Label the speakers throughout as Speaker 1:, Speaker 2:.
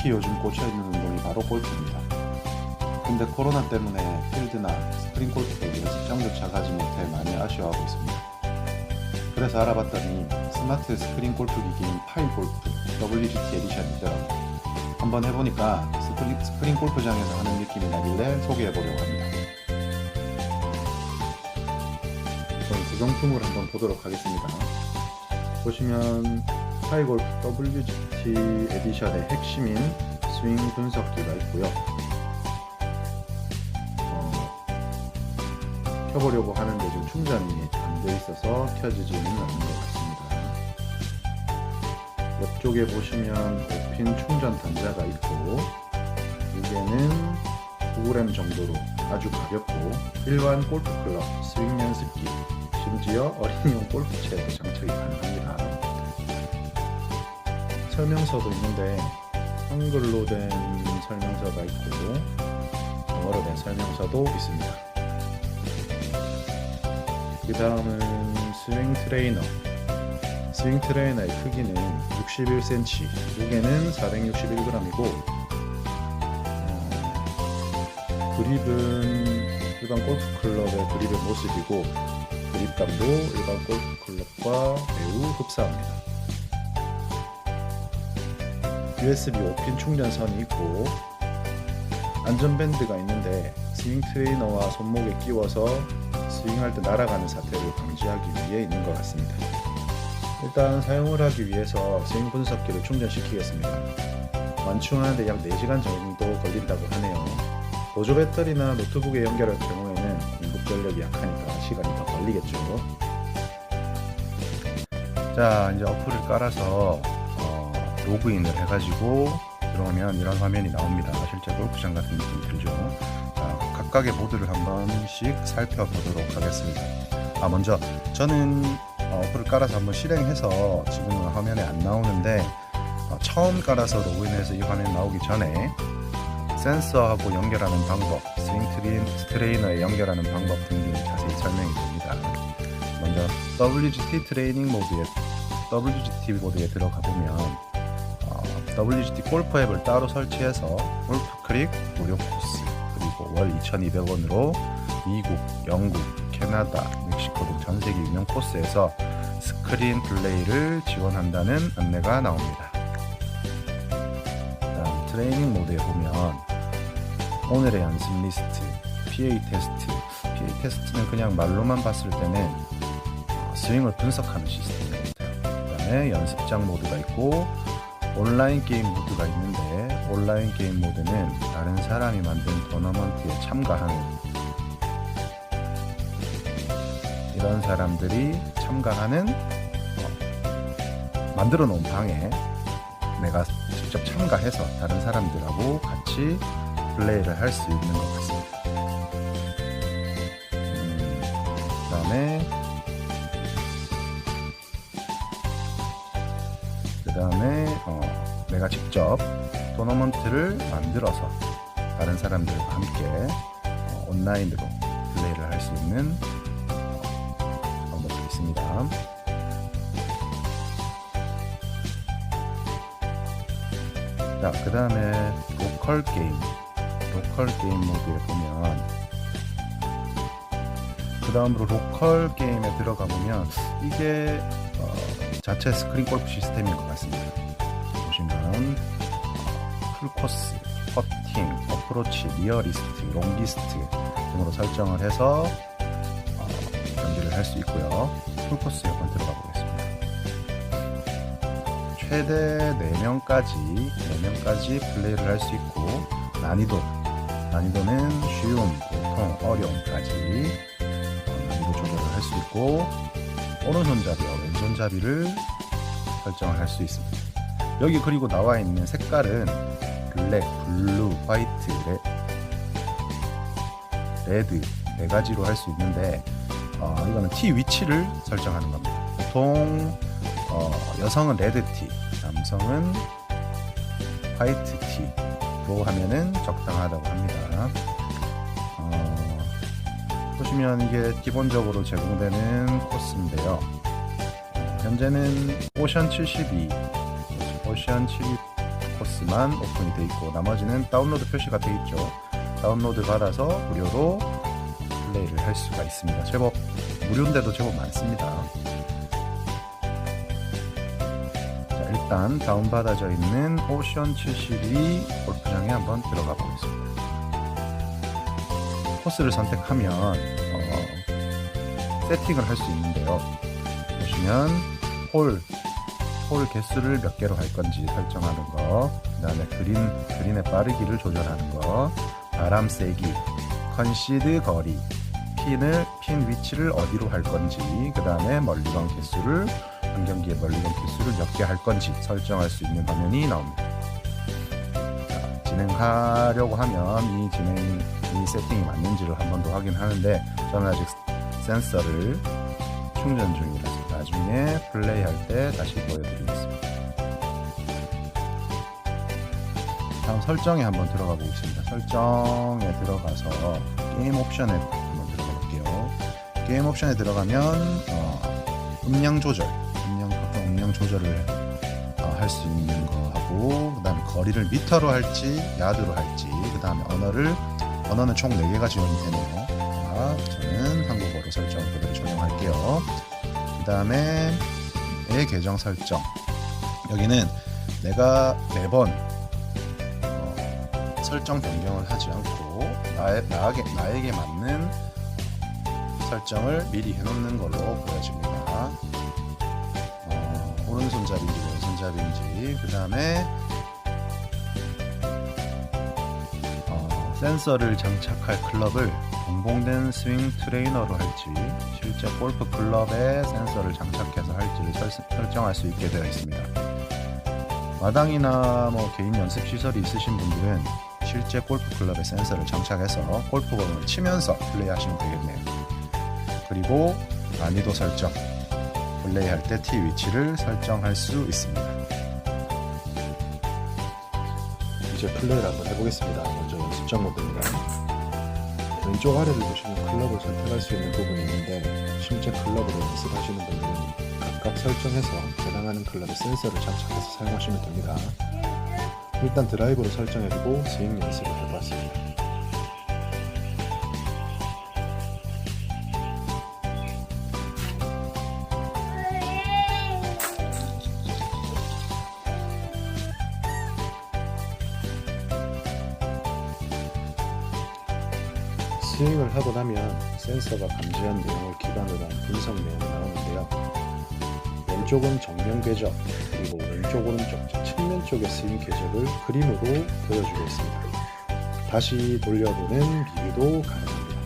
Speaker 1: 특히 요즘 꽂혀있는 운동이 바로 골프입니다. 근데 코로나 때문에 필드나 스프링 골프 연습장조차 가지 못해 많이 아쉬워하고 있습니다. 그래서 알아봤더니 스마트 스크린 골프 기기인 파이 골프 WGT 에디션이 있더라고요. 한번 해보니까 스프링, 스프링 골프장에서 하는 느낌이 나길래 소개해보려고 합니다. 우선 구성품을 한번 보도록 하겠습니다. 보시면 파이골프 WGT 에디션의 핵심인 스윙 분석기가 있고요. 어, 켜보려고 하는데 지금 충전이 안 돼 있어서 켜지지는 않는 것 같습니다. 옆쪽에 보시면 5핀 충전 단자가 있고 무게는 9g 정도로 아주 가볍고 일반 골프 클럽 스윙 연습기 심지어 어린이용 골프채에도 장착이 가능합니다. 설명서도 있는데 한글로 된 설명서가 있고 영어로 된 설명서도 있습니다. 그 다음은 스윙 트레이너. 스윙 트레이너의 크기는 61cm, 무게는 461g이고 어, 그립은 일반 골프 클럽의 그립의 모습이고 그립감도 일반 골프 클럽과 매우 흡사합니다. USB 5핀 충전선이 있고 안전밴드가 있는데 스윙 트레이너와 손목에 끼워서 스윙할 때 날아가는 사태를 방지하기 위해 있는 것 같습니다. 일단 사용을 하기 위해서 스윙 분석기를 충전시키겠습니다. 완충하는데 약 4시간 정도 걸린다고 하네요. 보조 배터리나 노트북에 연결할 경우에는 공급 전력이 약하니까 시간이 더 걸리겠죠. 자, 이제 어플을 깔아서 어, 로그인을 해가지고 들어오면 이런 화면이 나옵니다. 실제 골프장 같은 느낌이 들죠. 자, 각각의 모드를 한 번씩 살펴보도록 하겠습니다. 아, 먼저 저는 어, 어플을 깔아서 한번 실행해서 지금은 화면에 안 나오는데 어, 처음 깔아서 로그인해서 이 화면 나오기 전에 센서하고 연결하는 방법, 스윙 트레인, 트레이너에 연결하는 방법 등등이 자세히 설명이 됩니다. 먼저 WGT 트레이닝 모드에 WGT 모드에 들어가 보면 어, WGT 골프 앱을 따로 설치해서 골프 크릭 무료 코스 그리고 월 2,200원으로 미국, 영국, 캐나다, 멕시코 등 전 세계 유명 코스에서 스크린 플레이를 지원한다는 안내가 나옵니다. 다음 트레이닝 모드에 보면 오늘의 연습 리스트, PA 테스트, PA 테스트는 그냥 말로만 봤을 때는 어, 스윙을 분석하는 같아요. 그 다음에 연습장 모드가 있고 온라인 게임 모드가 있는데 온라인 게임 모드는 다른 사람이 만든 토너먼트에 참가하는 이런 사람들이 참가하는 어, 만들어 놓은 방에 내가 직접 참가해서 다른 사람들하고 같이 플레이를 할 수 있는 것 같습니다. 음, 그 다음에 그 다음에 어, 내가 직접 토너먼트를 만들어서 다른 사람들과 함께 어, 온라인으로 플레이를 할 수 있는 어, 방법이 있습니다. 자, 그 다음에 로컬 게임. 로컬 게임 모드에 보면 그 다음으로 로컬 게임에 들어가 보면 이게 어, 자체 스크린 골프 시스템인 것 같습니다. 보시면 어, 풀코스, 퍼팅, 어프로치, 리어리스트, 롱리스트 등으로 설정을 해서 어, 연기를 할 수 있고요. 풀코스에 한번 들어가 보겠습니다. 최대 4명까지 4명까지 플레이를 할 수 있고 난이도 난이도는 쉬움, 보통, 어려움까지 어, 난이도 조절을 할 수 있고 오른손잡이와 왼 손잡이를 설정을 할 수 있습니다. 여기 그리고 나와 있는 색깔은 블랙, 블루, 화이트, 레, 레드 네 가지로 할 수 있는데 어, 이거는 티 위치를 설정하는 겁니다. 보통 어, 여성은 레드 티, 남성은 화이트 티로 하면은 적당하다고 합니다. 어, 보시면 이게 기본적으로 제공되는 코스인데요. 어, 현재는 오션 72, 오션 72 코스만 오픈이 돼 있고 나머지는 다운로드 표시가 돼 있죠. 다운로드 받아서 무료로 플레이를 할 수가 있습니다. 제법 무료인데도 제법 많습니다. 자, 일단 다운받아져 있는 오션 72 골프장에 한번 들어가 보겠습니다. 코스를 선택하면 어, 세팅을 할 수 있는데요. 보시면 홀, 홀 개수를 몇 개로 할 건지 설정하는 거, 그 다음에 그린, 그린의 빠르기를 조절하는 거, 바람 세기, 컨시드 거리, 핀을, 핀 위치를 어디로 할 건지, 그 다음에 멀리건 개수를, 한 경기의 멀리건 개수를 몇 개 할 건지 설정할 수 있는 화면이 나옵니다. 자, 진행하려고 하면 이 진행, 이 세팅이 맞는지를 한 번 더 확인하는데, 저는 아직 센서를 충전 중이라서 나중에 플레이할 때 다시 보여드리겠습니다. 다음 설정에 한번 들어가 보겠습니다. 설정에 들어가서 게임 옵션에 한번 들어가 볼게요. 게임 옵션에 들어가면 어, 음량 조절, 음량 보통 음량 조절을 어, 할수 있는 거 하고 그다음에 거리를 미터로 할지 야드로 할지 그다음에 언어를 언어는 총 4개가 지원이 되네요. 자, 저는 한국어로 설정 그대로 적용할게요. 그 다음에 내 계정 설정 여기는 내가 매번 어, 설정 변경을 하지 않고 나에, 나에게, 나에게 맞는 설정을 미리 해놓는 걸로 보여집니다. 어, 오른손잡이인지 왼손잡이인지 그 다음에 어, 센서를 장착할 클럽을 동봉된 스윙 트레이너로 할지 실제 골프 클럽에 센서를 장착해서 할지를 설, 설정할 수 있게 되어 있습니다. 마당이나 뭐 개인 연습 시설이 있으신 분들은 실제 골프 클럽에 센서를 장착해서 골프 공을 치면서 플레이하시면 되겠네요. 그리고 난이도 설정, 플레이할 때 티 위치를 설정할 수 있습니다. 이제 플레이를 한번 해보겠습니다. 먼저 연습장 모드입니다. 왼쪽 아래를 보시면 클럽을 선택할 수 있는 부분이 있는데 실제 클럽으로 연습하시는 분들은 각각 설정해서 해당하는 클럽에 센서를 장착해서 사용하시면 됩니다. 일단 드라이브로 설정해두고 스윙 연습을 해봤습니다. 스윙을 하고 나면 센서가 감지한 내용을 기반으로 한 분석 내용이 나오는데요. 왼쪽은 정면 궤적, 그리고 왼쪽 오른쪽 즉 측면 쪽의 스윙 궤적을 그림으로 보여주고 있습니다. 다시 돌려보는 비교도 가능합니다.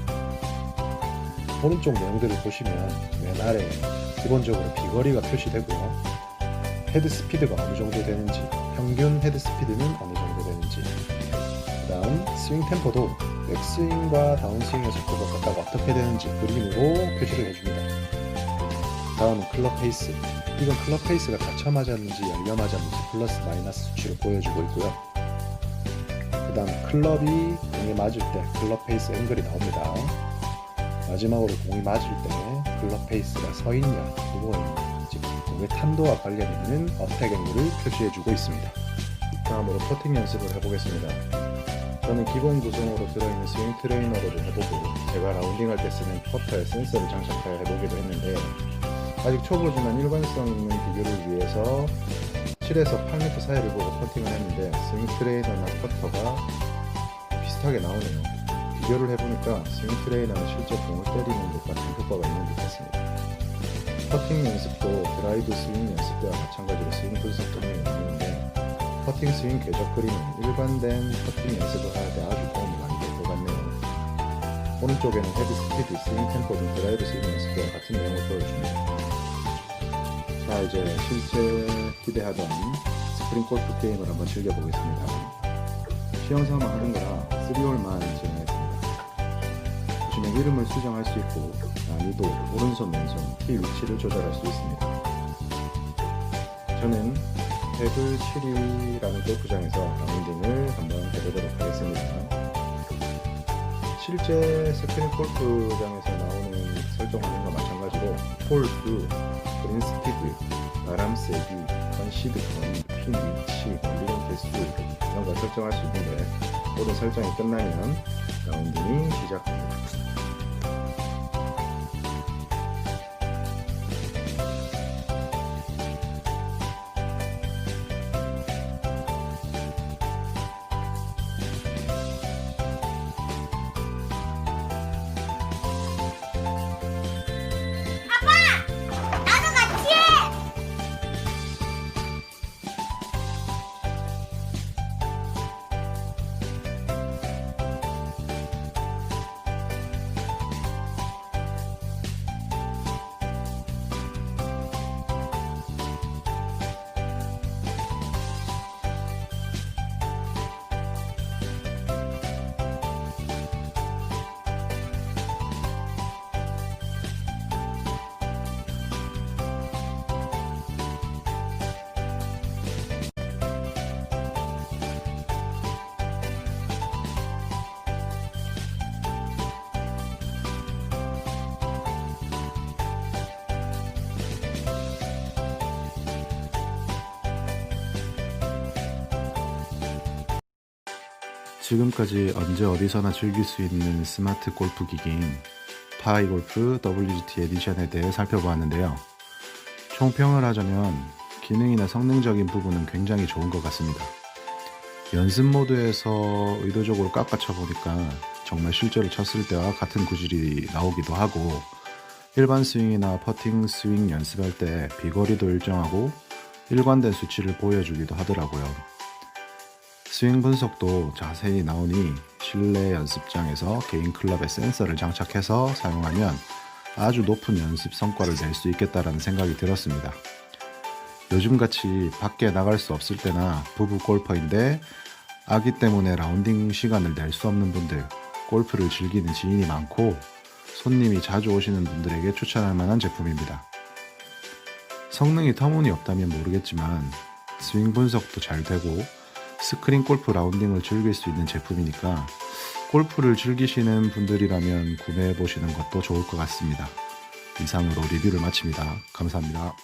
Speaker 1: 오른쪽 내용들을 보시면 맨 아래 기본적으로 비거리가 표시되고요. 헤드 스피드가 어느 정도 되는지, 평균 헤드 스피드는 어느 정도 되는지, 그 다음 스윙 템포도 백스윙과 다운스윙의 속도가 각각 어떻게 되는지 그림으로 표시를 해줍니다. 다음은 클럽 페이스. 이건 클럽 페이스가 닫혀 맞았는지 열려 맞았는지 플러스 마이너스 수치를 보여주고 있고요. 그 다음 클럽이 공에 맞을 때 클럽 페이스 앵글이 나옵니다. 마지막으로 공이 맞을 때 클럽 페이스가 서 있냐 누워 있냐 즉 공의 탄도와 관련 있는 어택 앵글을 표시해주고 있습니다. 다음으로 퍼팅 연습을 해보겠습니다. 저는 기본 구성으로 들어있는 스윙 트레이너로 좀 해보고 제가 라운딩 할 때 쓰는 퍼터에 센서를 장착하여 해보기도 했는데 아직 초보지만 일관성 있는 비교를 위해서 7에서 8m 사이를 보고 퍼팅을 했는데 스윙 트레이너나 퍼터가 비슷하게 나오네요. 비교를 해보니까 스윙 트레이너는 실제 공을 때리는 것 같은 효과가 있는 듯 했습니다. 퍼팅 연습도 드라이브 스윙 연습 때와 마찬가지로 스윙 분석 도면이 나오는데 퍼팅 스윙 궤적 그림은 일관된 퍼팅 연습을 할 때 아주 도움이 많이 될 것 같네요. 오른쪽에는 헤드 스피드, 스윙 템포 등 드라이브 스윙 연습 때와 같은 내용을 보여줍니다. 자 이제 실제 기대하던 스프링 골프 게임을 한번 즐겨보겠습니다. 시험 삼아 하는 거라 3홀만 진행했습니다. 보시면 이름을 수정할 수 있고 난이도, 오른손, 왼손, 키 위치를 조절할 수 있습니다. 저는 헤드 7이라는 골프장에서 라운딩을 한번 해보도록 하겠습니다. 실제 스프링 골프장에서 나오는 설정하는 것 마찬가지로 홀수, 그린 스피드, 바람 세기, 컨시드 거리, 핀 위치, 볼리건 개수 이런 걸 설정할 수 있는데 모든 설정이 끝나면 라운딩이 시작됩니다. 지금까지 언제 어디서나 즐길 수 있는 스마트 골프 기기인 파이 골프 WGT 에디션에 대해 살펴보았는데요. 총평을 하자면 기능이나 성능적인 부분은 굉장히 좋은 것 같습니다. 연습 모드에서 의도적으로 깎아쳐 보니까 정말 실제로 쳤을 때와 같은 구질이 나오기도 하고 일반 스윙이나 퍼팅 스윙 연습할 때 비거리도 일정하고 일관된 수치를 보여주기도 하더라고요. 스윙 분석도 자세히 나오니 실내 연습장에서 개인 클럽에 센서를 장착해서 사용하면 아주 높은 연습 성과를 낼 수 있겠다라는 생각이 들었습니다. 요즘같이 밖에 나갈 수 없을 때나 부부 골퍼인데 아기 때문에 라운딩 시간을 낼 수 없는 분들, 골프를 즐기는 지인이 많고 손님이 자주 오시는 분들에게 추천할 만한 제품입니다. 성능이 터무니없다면 모르겠지만 스윙 분석도 잘 되고 스크린 골프 라운딩을 즐길 수 있는 제품이니까 골프를 즐기시는 분들이라면 구매해 보시는 것도 좋을 것 같습니다. 이상으로 리뷰를 마칩니다. 감사합니다.